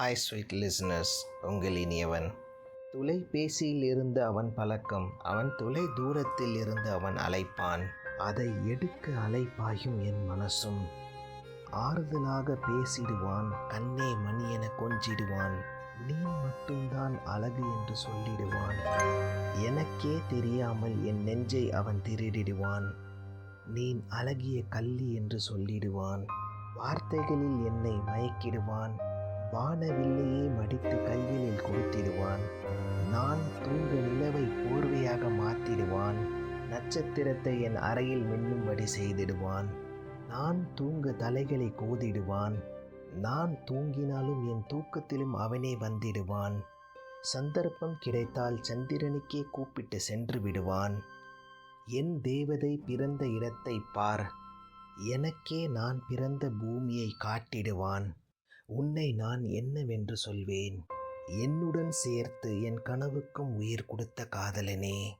Hi sweet listeners உங்கள் இனியவன். தொலைபேசியில் இருந்து அவன் பழக்கம் அவன் தொலை தூரத்தில் இருந்து அவன் அழைப்பான். அதை எடுக்க அலைப்பாயும் என் மனசும். ஆறுதலாக பேசிடுவான் கண்ணே மணி என கொஞ்சிடுவான். நீ மட்டும்தான் அழகு என்று சொல்லிடுவான். எனக்கே தெரியாமல் என் நெஞ்சை அவன் திருடிடுவான். நீ அழகிய கள்ளி என்று சொல்லிடுவான். வார்த்தைகளில் என்னை மயக்கிடுவான். வானவில்லையே மடித்து கைகளில் கொடுத்திடுவான். நான் தூங்க நிலவை போர்வையாக மாத்திடுவான் நட்சத்திரத்தை என் அறையில் மின்னும்படி செய்திடுவான். நான் தூங்க தலைகளை கோதிடுவான். நான் தூங்கினாலும் என் தூக்கத்திலும் அவனே வந்திடுவான். சந்தர்ப்பம் கிடைத்தால் சந்திரனுக்கே கூப்பிட்டு சென்று விடுவான். என் தேவதை பிறந்த இடத்தை பார். எனக்கே நான் பிறந்த பூமியை காட்டிடுவான். உன்னை நான் என்னவென்று சொல்வேன்? என்னுடன் சேர்த்து என் கனவுக்கும் உயிர் கொடுத்த காதலனே.